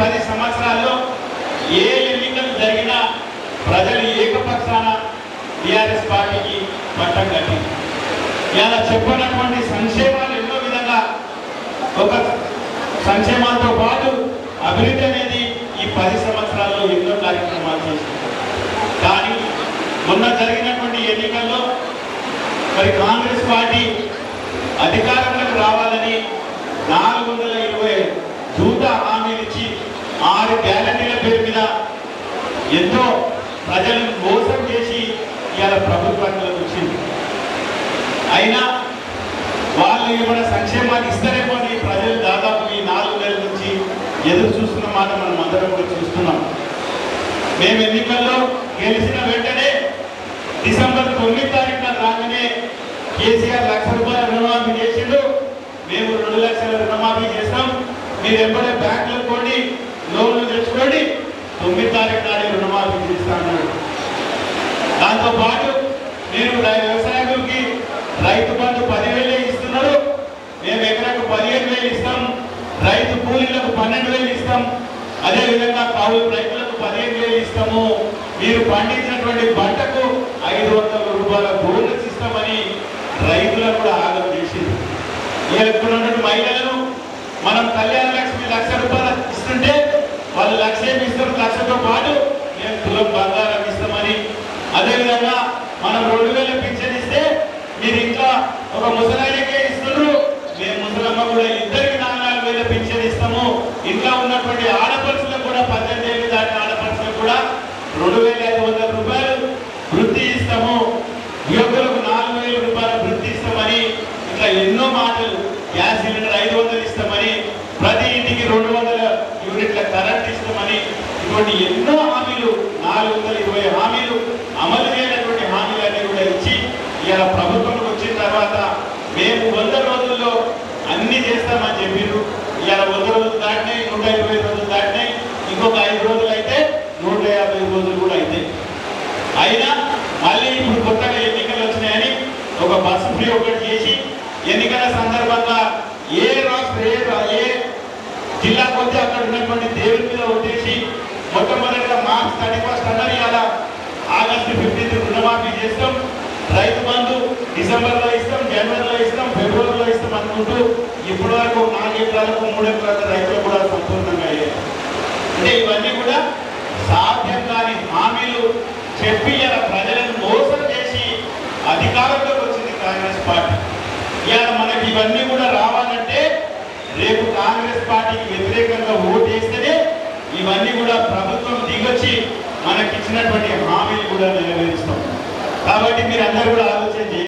పది సంవత్సరాల్లో ఏ ఎన్నికలు జరిగినా ప్రజలు ఏకపక్షాన టీఆర్ఎస్ పార్టీకి పట్టం కట్టింది. ఇలా చెప్పినటువంటి సంక్షేమాలు ఎన్నో విధంగా ఒక సంక్షేమాలతో పాటు అభివృద్ధి అనేది ఈ పది సంవత్సరాల్లో ఎన్నో కార్యక్రమాలు చేసింది. కానీ మొన్న జరిగినటువంటి ఎన్నికల్లో మరి కాంగ్రెస్ పార్టీ అధికారంలోకి రావాలని నాలుగు వందల హామీలు ఇచ్చి ఆరు గ్యారంటీల పేరు మీద ఎంతో ప్రజలను మోసం చేసి ఇవాళ ప్రభుత్వానికి వచ్చింది. అయినా వాళ్ళు ఏమైనా సంక్షేమాన్ని ఇస్తారేమో అని ప్రజలు దాదాపు ఈ నాలుగు నెలల నుంచి ఎదురు చూస్తున్న మాట మనం అందరం కూడా చూస్తున్నాం. మేము ఎన్నికల్లో గెలిచిన వెంటనే డిసెంబర్ తొమ్మిది తారీఖున రాగానే కేసీఆర్ లక్ష రూపాయల రుణమాఫీ చేసిండు. మేము రెండు లక్షల రుణమాఫీ చేస్తాం మీరు ఎప్పుడే బ్యాంకులు కొని లోన్లు తెచ్చుకోండి తొమ్మిది తారీఖు నాడే రుణమాఫీ చేస్తాను. దాంతో పాటు మీరు వ్యవసాయకులకి రైతు బంధు పదివేలే ఇస్తున్నారు. మేము ఎకరాకు పదిహేను వేలు ఇస్తాం. రైతు కూలీలకు పన్నెండు వేలు ఇస్తాం. అదే విధంగా కౌలు రైతులకు పదిహేను వేలు ఇస్తాము. మీరు పండించినటువంటి పంటకు ఐదు వందల రూపాయల బోనస్ ఇస్తామని రైతులకు కూడా ఆగం చేసింది. ఇక్కడ మహిళలను మనం కళ్యాణ లక్ష్మి లక్ష రూపాయలు ఇస్తుంటే వాళ్ళు లక్ష ఏమి ఇస్తారు? లక్షతో పాటు మేము తులం బంగారం ఇస్తామని. అదేవిధంగా మనం రెండు వేల పింఛన్ ఇస్తే మీరు ఇంకా ఒక ముసలాయి ఇస్తున్నారు మేము ముసలమ్మ కూడా ఇద్దరికి నాలుగు వేల పింఛన్ ఇస్తాము ఇంకా ఉన్నటువంటి ఆడపడుచులకు కూడా పద్దెనిమిది ఏళ్ళు దాటిన ఆడపడుచులకు కూడా రెండు వేల ఐదు వందల రూపాయలు వృత్తి ఇస్తాము యువకులకు నాలుగు వేల రూపాయల వృత్తి ఇస్తామని ఇట్లా ఎన్నో మాటలు గ్యాస్ సిలిండర్ ఐదు వందలు ఇస్తామని ప్రతి ఇంటికి రెండు వందల యూనిట్ల కరెంట్ ఇస్తామని ఇటువంటి ఎన్నో హామీలు నాలుగు వందల ఇరవై హామీలు అమలు చేయనటువంటి హామీలన్నీ కూడా ఇచ్చి ఇలా ప్రభుత్వంలోకి వచ్చిన తర్వాత మేము వంద రోజుల్లో అన్ని చేస్తామని చెప్పారు ఇలా వంద రోజులు దాటినాయి నూట ఇరవై రోజులు దాటినాయి ఇంకొక ఐదు రోజులు అయితే నూట యాభై రోజులు కూడా అయితే. అయినా మళ్ళీ ఇప్పుడు కొత్తగా ఎన్నికలు వచ్చినాయని ఒక బస్సు ఫ్రీ ఒకటి చేసి ఎన్నికల సందర్భంగా ఏ రాష్ట్ర ఏ జిల్లాకు వచ్చే మొట్టమొదటిగా మార్చ్ థర్టీ ఫస్ట్ అన్నారు ఇవాళ ఆగస్టు ఫిఫ్టీన్త్ రుణమాఫీ చేస్తాం. రైతు బంధు డిసెంబర్లో ఇస్తాం జనవరిలో ఇస్తాం ఫిబ్రవరిలో ఇస్తాం అనుకుంటూ ఇప్పటి వరకు నాలుగు ఎకరాలకు మూడు ఎకరాలకు రైతులు కూడా సంపూర్ణంగా అయ్యాయి అంటే ఇవన్నీ కూడా సాధ్యం కాని హామీలు చెప్పి ఇలా ప్రజలను మోసం చేసి అధికారంలోకి వచ్చింది కాంగ్రెస్ పార్టీ. ఇలా మనకి ఇవన్నీ కూడా రావాలంటే రేపు కాంగ్రెస్ పార్టీకి వ్యతిరేకంగా ఇవన్నీ కూడా ప్రభుత్వం దిగొచ్చి మనకి ఇచ్చినటువంటి హామీలు కూడా నెరవేరుస్తాం. కాబట్టి మీరు అందరూ కూడా ఆలోచన